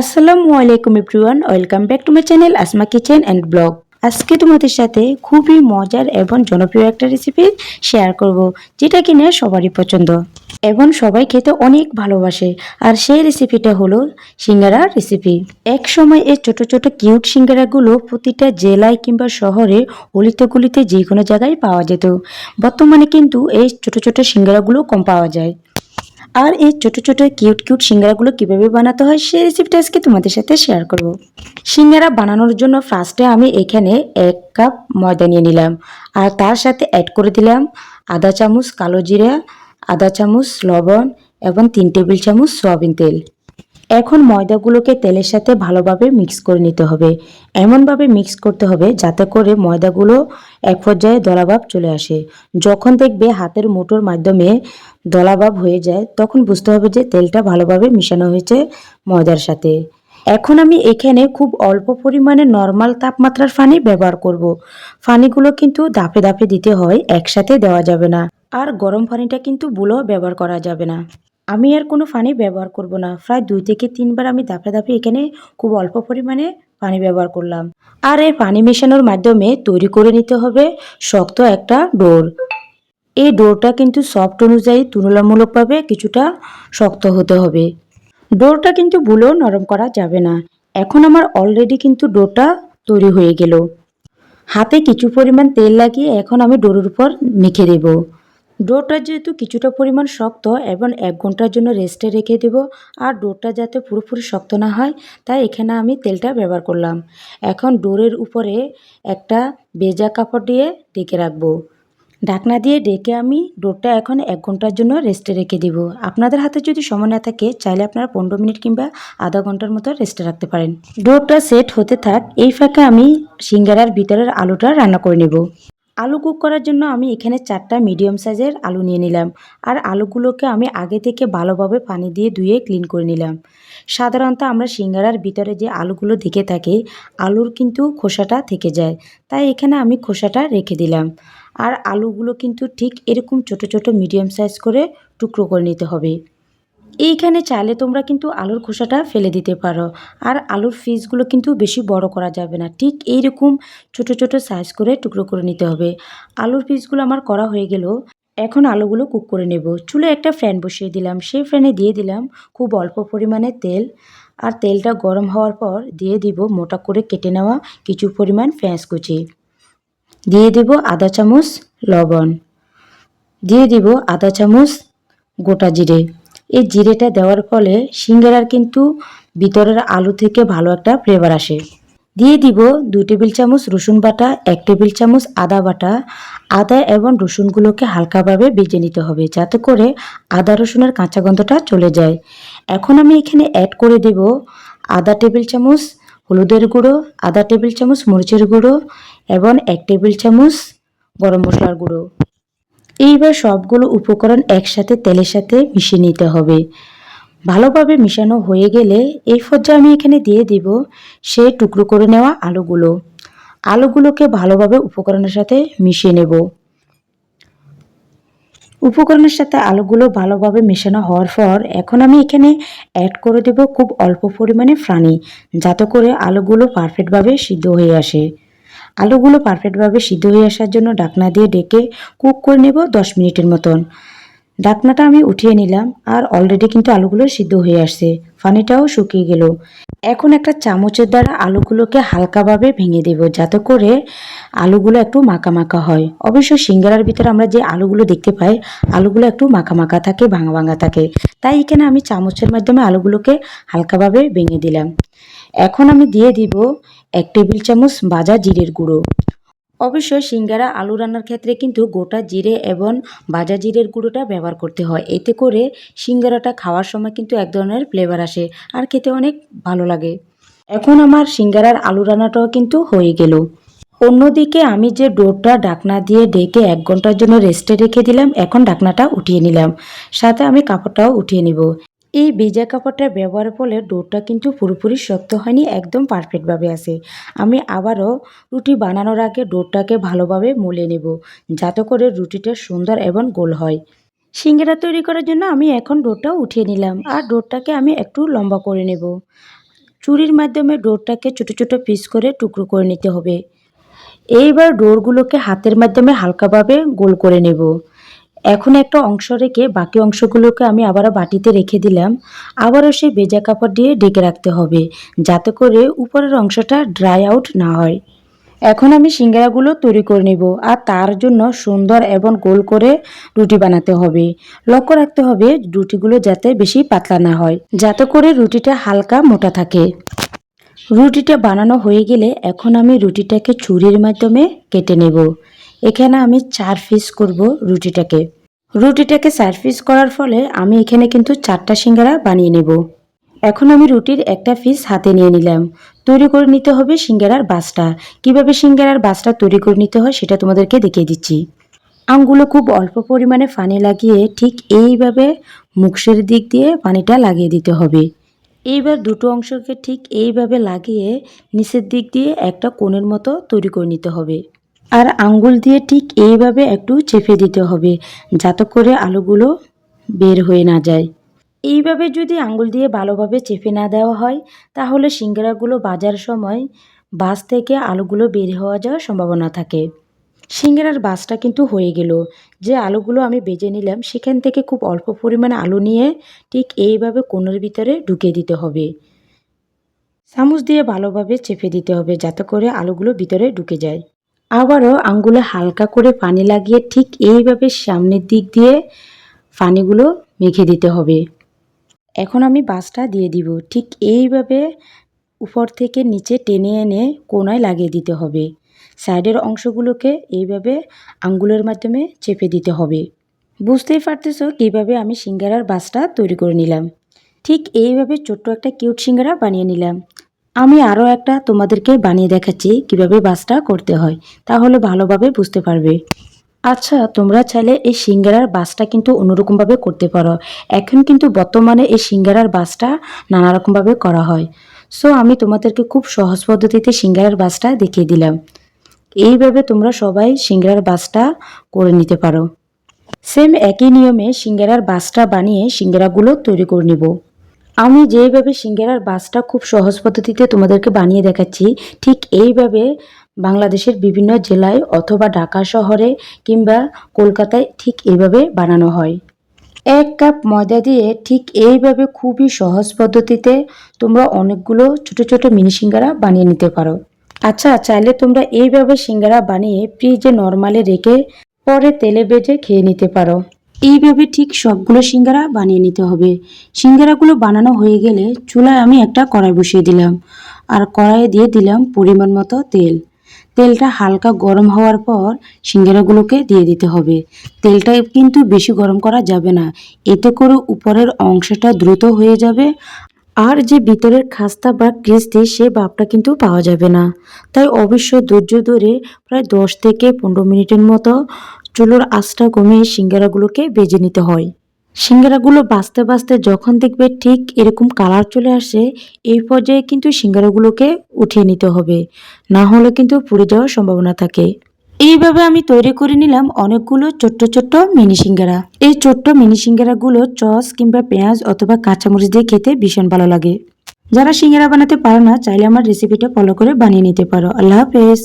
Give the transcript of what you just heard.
আসসালামু আলাইকুম everyone welcome back to my channel Asma kitchen and blog আজকে তোমাদের সাথে খুবই মজার এবং জনপ্রিয় একটা রেসিপি শেয়ার করব, যেটা কিনা সবারই পছন্দ। এবং সবাই খেতে অনেক ভালোবাসে, আর সেই রেসিপিটা হলো সিঙ্গারার রেসিপি এক সময় এই ছোট ছোট কিউট সিঙ্গারাগুলো প্রতিটা জেলায় কিংবা শহরে অলিতে গলিতে যে কোনো জায়গায় পাওয়া যেত। বর্তমানে কিন্তু এই ছোট ছোট সিঙ্গারাগুলো কম পাওয়া যায়। আর এই ছোট ছোট কিউট কিউট সিঙ্গারাগুলো কীভাবে বানাতে হয় সেই রেসিপিটা আজকে তোমাদের সাথে শেয়ার করব। সিঙ্গারা বানানোর জন্য ফার্স্টে আমি এখানে এক কাপ ময়দা নিয়ে নিলাম। আর তার সাথে অ্যাড করে দিলাম আধা চামচ কালো জিরা, আধা চামচ লবণ এবং তিন টেবিল চামচ সয়াবিন তেল। এখন ময়দাগুলোকে তেলের সাথে ভালোভাবে মিক্স করে নিতে হবে। এমনভাবে মিক্স করতে হবে যাতে করে ময়দাগুলো এক পর্যায়ে দলাভাব চলে আসে। যখন দেখবে হাতের মুঠোর মাধ্যমে দলাভাব হয়ে যায়, তখন বুঝতে হবে যে তেলটা ভালোভাবে মিশানো হয়েছে ময়দার সাথে। এখন আমি এখানে খুব অল্প পরিমাণে নর্মাল তাপমাত্রার ফানি ব্যবহার করব। ফানিগুলো কিন্তু দাপে দাপে দিতে হয়, একসাথে দেওয়া যাবে না। আর গরম পানিটা কিন্তু বুলো ব্যবহার করা যাবে না। আমি আর কোনো ফানি ব্যবহার করব না। প্রায় দুই থেকে তিনবার আমি দাপে দাপে এখানে খুব অল্প পরিমাণে পানি ব্যবহার করলাম। আর এই পানি মেশানোর মাধ্যমে তৈরি করে নিতে হবে শক্ত একটা ডোর। এই ডোরটা কিন্তু সফট অনুযায়ী তুলনামূলকভাবে কিছুটা শক্ত হতে হবে। ডোরটা কিন্তু ভুলেও নরম করা যাবে না। এখন আমার অলরেডি কিন্তু ডোরটা তৈরি হয়ে গেল। হাতে কিছু পরিমাণ তেল লাগিয়ে এখন আমি ডোরের উপর মেখে দেব। ডোরটা যেহেতু কিছুটা পরিমাণ শক্ত এবং এক ঘণ্টার জন্য রেস্টে রেখে দেব আর ডোরটা যাতে পুরোপুরি শক্ত না হয়, তাই এখানে আমি তেলটা ব্যবহার করলাম। এখন ডোরের উপরে একটা বেজা কাপড় দিয়ে ডেকে রাখব। ঢাকনা দিয়ে ডেকে আমি ডোরটা এখন এক ঘণ্টার জন্য রেস্টে রেখে দিব। আপনাদের হাতে যদি সময় না থাকে, চাইলে আপনারা পনেরো মিনিট কিংবা আধা ঘণ্টার মতো রেস্টে রাখতে পারেন। ডোরটা সেট হতে থাক, এই ফাঁকে আমি সিঙ্গারার ভিতরের আলুটা রান্না করে নেব। আলু কুক করার জন্য আমি এখানে চারটা মিডিয়াম সাইজের আলু নিয়ে নিলাম আর আলুগুলোকে আমি আগে থেকে ভালোভাবে পানি দিয়ে ধুয়ে ক্লিন করে নিলাম। সাধারণত আমরা সিঙ্গারার ভিতরে যে আলুগুলো দেখে থাকি, আলুর কিন্তু খোসাটা থেকে যায়, তাই এখানে আমি খোসাটা রেখে দিলাম। আর আলুগুলো কিন্তু ঠিক এরকম ছোট ছোট মিডিয়াম সাইজ করে টুকরো করে নিতে হবে। এইখানে চাইলে তোমরা কিন্তু আলুর খোসাটা ফেলে দিতে পারো। আর আলুর পিসগুলো কিন্তু বেশি বড় করা যাবে না। ঠিক এইরকম ছোট ছোট সাইজ করে টুকরো করে নিতে হবে। আলুর পিসগুলো আমার করা হয়ে গেল। এখন আলুগুলো কুক করে নেব। চুলে একটা ফ্যান বসিয়ে দিলাম। সেই ফ্যানে দিয়ে দিলাম খুব অল্প পরিমাণে তেল। আর তেলটা গরম হওয়ার পর দিয়ে দিব মোটা করে কেটে নেওয়া কিছু পরিমাণ পেঁয়াজ কুচি। দিয়ে দিব আধা চামচ লবণ। দিয়ে দিব আধা চামচ গোটা জিরে। এই জিরেটা দেওয়ার ফলে সিঙ্গারার কিন্তু ভিতরের আলু থেকে ভালো একটা ফ্লেভার আসে। দিয়ে দিব দুই টেবিল চামচ রসুন বাটা, এক টেবিল চামচ আদা বাটা। আদা এবং রসুনগুলোকে হালকাভাবে ভেজে নিতে হবে যাতে করে আদা রসুনের কাঁচা গন্ধটা চলে যায়। এখন আমি এখানে অ্যাড করে দেব আধা টেবিল চামচ হলুদের গুঁড়ো, আধা টেবিল চামচ মরিচের গুঁড়ো এবং এক টেবিল চামচ গরম মশলার গুঁড়ো। এইবার সবগুলো উপকরণ একসাথে তেলের সাথে মিশিয়ে নিতে হবে। ভালোভাবে মিশানো হয়ে গেলে এই পর্যায়ে আমি এখানে দিয়ে দিব সেই টুকরো করে নেওয়া আলুগুলো। আলুগুলোকে ভালোভাবে উপকরণের সাথে মিশিয়ে নেব। উপকরণের সাথে আলুগুলো ভালোভাবে মেশানো হওয়ার পর এখন আমি এখানে অ্যাড করে দেব খুব অল্প পরিমাণে ফ্রানি যাতে করে আলুগুলো পারফেক্টভাবে সিদ্ধ হয়ে আসে। আলুগুলো পারফেক্টভাবে সিদ্ধ হয়ে আসার জন্য ডাকনা দিয়ে ডেকে কুক করে নেব দশ মিনিটের মতন। ডাকনাটা আমি উঠিয়ে নিলাম আর অলরেডি কিন্তু আলুগুলো সিদ্ধ হয়ে আসছে। পানিটাও শুকিয়ে গেল। এখন একটা চামচের দ্বারা আলুগুলোকে হালকাভাবে ভেঙে দেব যাতে করে আলুগুলো একটু মাখা মাখা হয়। অবশ্য সিঙ্গারার ভিতরে আমরা যে আলুগুলো দেখতে পাই, আলুগুলো একটু মাখা মাখা থাকে, ভাঙা ভাঙা থাকে। তাই এখানে আমি চামচের মাধ্যমে আলুগুলোকে হালকাভাবে ভেঙে দিলাম। এখন আমি দিয়ে দিব এক টেবিল চামচ ভাজা জিরের গুঁড়ো। অবশ্যই সিঙ্গারা আলু রান্নার ক্ষেত্রে কিন্তু গোটা জিরে এবং ভাজা জিরের গুঁড়োটা ব্যবহার করতে হয়। এতে করে সিঙ্গারাটা খাওয়ার সময় কিন্তু এক ধরনের ফ্লেভার আসে আর খেতে অনেক ভালো লাগে। এখন আমার সিঙ্গারার আলু রান্নাটাও কিন্তু হয়ে গেল। অন্যদিকে আমি যে ডোরটা ডাকনা দিয়ে ডেকে এক ঘণ্টার জন্য রেস্টে রেখে দিলাম, এখন ডাকনাটা উঠিয়ে নিলাম। সাথে আমি কাপড়টাও উঠিয়ে নিব। এই ভেজা কাপড়টা ব্যবহারের ফলে ডোরটা কিন্তু পুরোপুরি শক্ত হয়নি, একদম পারফেক্টভাবে আছে। আমি আবারও রুটি বানানোর আগে ডোরটাকে ভালোভাবে মুলে নেব, যাতে করে রুটিটা সুন্দর এবং গোল হয়। সিঙ্গারা তৈরি করার জন্য আমি এখন ডোরটা উঠিয়ে নিলাম আর ডোরটাকে আমি একটু লম্বা করে নেব। চুরির মাধ্যমে ডোরটাকে ছোট ছোট পিস করে টুকরো করে নিতে হবে। এইবার ডোরগুলোকে হাতের মাধ্যমে হালকাভাবে গোল করে নেব। এখন একটা অংশ রেখে বাকি অংশগুলোকে আমি আবারও বাটিতে রেখে দিলাম। আবারও সেই ভেজা কাপড় দিয়ে ঢেকে রাখতে হবে, যাতে করে উপরের অংশটা ড্রাই আউট না হয়। এখন আমি সিঙ্গারাগুলো তৈরি করে নেব আর তার জন্য সুন্দর এবং গোল করে রুটি বানাতে হবে। লক্ষ্য রাখতে হবে রুটিগুলো যাতে বেশি পাতলা না হয়, যাতে করে রুটিটা হালকা মোটা থাকে। রুটিটা বানানো হয়ে গেলে এখন আমি রুটিটাকে ছুরির মাধ্যমে কেটে নেব। এখানে আমি চার পিস করব রুটিটাকে। রুটিটাকে চার পিস করার ফলে আমি এখানে কিন্তু চারটা সিঙ্গারা বানিয়ে নেব। এখন আমি রুটির একটা পিস হাতে নিয়ে নিলাম। তৈরি করে নিতে হবে সিঙ্গারার বাসটা। কীভাবে সিঙ্গারার বাসটা তৈরি করে নিতে হয় সেটা তোমাদেরকে দেখিয়ে দিচ্ছি। আঙগুলো খুব অল্প পরিমাণে পানি লাগিয়ে ঠিক এইভাবে মুখের দিক দিয়ে পানিটা লাগিয়ে দিতে হবে। এইবার দুটো অংশকে ঠিক এইভাবে লাগিয়ে নিচের দিক দিয়ে একটা কোণের মতো তৈরি করে নিতে হবে। আর আঙ্গুল দিয়ে ঠিক এইভাবে একটু চেপে দিতে হবে, যাতে করে আলুগুলো বের হয়ে না যায়। এইভাবে যদি আঙ্গুল দিয়ে ভালোভাবে চেপে না দেওয়া হয়, তাহলে সিঙ্গারাগুলো বাজার সময় বাস থেকে আলুগুলো বের হওয়া যাওয়ার সম্ভাবনা থাকে। সিঙ্গারার বাসটা কিন্তু হয়ে গেল। যে আলুগুলো আমি বেজে নিলাম, সেখান থেকে খুব অল্প পরিমাণে আলু নিয়ে ঠিক এইভাবে কোণের ভিতরে ঢুকিয়ে দিতে হবে। চামচ দিয়ে ভালোভাবে চেপে দিতে হবে, যাতে করে আলুগুলো ভিতরে ঢুকে যায়। আবারও আঙ্গুলে হালকা করে পানি লাগিয়ে ঠিক এইভাবে সামনের দিক দিয়ে পানিগুলো মেখে দিতে হবে। এখন আমি বাসটা দিয়ে দিব। ঠিক এইভাবে উপর থেকে নিচে টেনে এনে কোনায় লাগিয়ে দিতে হবে। সাইডের অংশগুলোকে এইভাবে আঙ্গুলের মাধ্যমে চেপে দিতে হবে। বুঝতেই পারতেছো কীভাবে আমি সিঙ্গারার বাসটা তৈরি করে নিলাম। ঠিক এইভাবে ছোট্ট একটা কিউট সিঙ্গারা বানিয়ে নিলাম। আমি আরও একটা তোমাদেরকে বানিয়ে দেখাচ্ছি কীভাবে বাসটা করতে হয় তাহলে ভালোভাবে বুঝতে পারবে। আচ্ছা তোমরা চাইলে এই সিঙ্গারার বাসটা কিন্তু অন্যরকমভাবে করতে পারো। এখন কিন্তু বর্তমানে এই সিঙ্গারার বাসটা নানা রকমভাবে করা হয়। সো আমি তোমাদেরকে খুব সহজ পদ্ধতিতে সিঙ্গারার বাসটা দেখিয়ে দিলাম। এইভাবে তোমরা সবাই সিঙ্গারার বাসটা করে নিতে পারো। সেম একই নিয়মে সিঙ্গারার বাসটা বানিয়ে সিঙ্গারাগুলো তৈরি করে নেব। আমি যেইভাবে সিঙ্গারার বাসটা খুব সহজ পদ্ধতিতে তোমাদেরকে বানিয়ে দেখাচ্ছি, ঠিক এইভাবে বাংলাদেশের বিভিন্ন জেলায় অথবা ঢাকা শহরে কিংবা কলকাতায় ঠিক এইভাবে বানানো হয়। এক কাপ ময়দা দিয়ে ঠিক এইভাবে খুবই সহজ পদ্ধতিতে তোমরা অনেকগুলো ছোট ছোট মিনি সিঙ্গারা বানিয়ে নিতে পারো। আচ্ছা চাইলে তোমরা এইভাবে সিঙ্গারা বানিয়ে ফ্রিজে নর্মালে রেখে পরে তেলে বেজে খেয়ে নিতে পারো। এইভাবে ঠিক সবগুলো সিঙ্গারা বানিয়ে নিতে হবে। সিঙ্গারাগুলো বানানো হয়ে গেলে চুলায় আমি একটা কড়াই বসিয়ে দিলাম আর কড়াইয়ে দিয়ে দিলাম পরিমাণ মতো তেল। তেলটা হালকা গরম হওয়ার পর সিঙ্গারাগুলোকে দিয়ে দিতে হবে। তেলটা কিন্তু বেশি গরম করা যাবে না। এতে করে উপরের অংশটা দ্রুত হয়ে যাবে আর যে ভিতরের খাস্তা বা ক্রিস্তি সে ভাবটা কিন্তু পাওয়া যাবে না। তাই অবশ্যই ধৈর্য ধরে প্রায় দশ থেকে পনেরো মিনিটের মতো চুলোর আঁচটা কমিয়ে সিঙ্গারাগুলোকে বেজে নিতে হয়। সিঙ্গারাগুলো বাঁচতে বাঁচতে যখন দেখবে ঠিক এরকম কালার চলে আসে, এই পর্যায়ে কিন্তু সিঙ্গারাগুলোকে উঠিয়ে নিতে হবে। না হলে কিন্তু পুড়ে যাওয়ার সম্ভাবনা থাকে। এইভাবে আমি তৈরি করে নিলাম অনেকগুলো ছোট্ট ছোট্ট মিনি সিঙ্গারা। এই ছোট্ট মিনি সিঙ্গারাগুলো চস কিংবা পেঁয়াজ অথবা কাঁচামরিচ দিয়ে খেতে ভীষণ ভালো লাগে। যারা সিঙ্গারা বানাতে পারো না, চাইলে আমার রেসিপিটা ফলো করে বানিয়ে নিতে পারো। আল্লাহ হাফেজ।